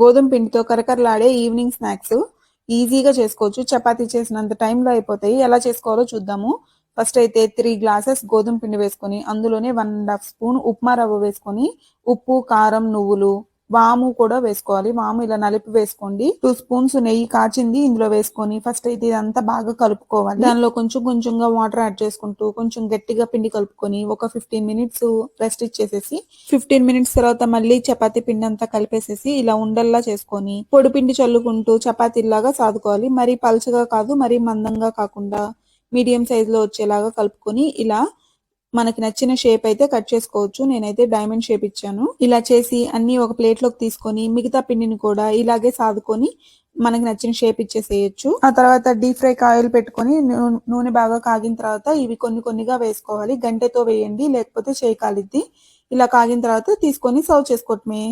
గోధుమ పిండితో కరకరలాడే ఈవినింగ్ స్నాక్స్ ఈజీగా చేసుకోవచ్చు. చపాతీ చేసినంత టైంలో అయిపోతాయి. ఎలా చేసుకోవాలో చూద్దాము. ఫస్ట్ అయితే త్రీ గ్లాసెస్ గోధుమ పిండి వేసుకొని అందులోనే one and half spoon upma రవ్వ వేసుకొని ఉప్పు కారం నువ్వులు వాము కూడా వేసుకోవాలి. వాము ఇలా నలిపి వేసుకోండి. టూ స్పూన్స్ నెయ్యి కాచింది ఇందులో వేసుకొని ఫస్ట్ అయితే ఇదంతా బాగా కలుపుకోవాలి. దానిలో కొంచెం కొంచెంగా వాటర్ యాడ్ చేసుకుంటూ కొంచెం గట్టిగా పిండి కలుపుకొని ఒక ఫిఫ్టీన్ మినిట్స్ రెస్ట్ ఇచ్చేసేసి ఫిఫ్టీన్ మినిట్స్ తర్వాత మళ్ళీ చపాతీ పిండి అంతా కలిపేసేసి ఇలా ఉండల్లా చేసుకొని పొడి పిండి చల్లుకుంటూ చపాతీలాగా సాదుకోవాలి. మరీ పల్చగా కాదు మరీ మందంగా కాకుండా మీడియం సైజ్లో వచ్చేలాగా కలుపుకొని ఇలా మనకి నచ్చిన షేప్ అయితే కట్ చేసుకోవచ్చు. నేనైతే డైమండ్ షేప్ ఇచ్చాను. ఇలా చేసి అన్ని ఒక ప్లేట్లోకి తీసుకొని మిగతా పిండిని కూడా ఇలాగే సాదుకొని మనకి నచ్చిన షేప్ ఇచ్చేసేయచ్చు. ఆ తర్వాత డీప్ ఫ్రై ఆయిల్ పెట్టుకొని నూనె బాగా కాగిన తర్వాత ఇవి కొన్ని కొన్నిగా వేసుకోవాలి. గంటెతో వేయండి లేకపోతే చేయి కాలిద్ది. ఇలా కాగిన తర్వాత తీసుకొని సర్వ్ చేసుకోవటమే.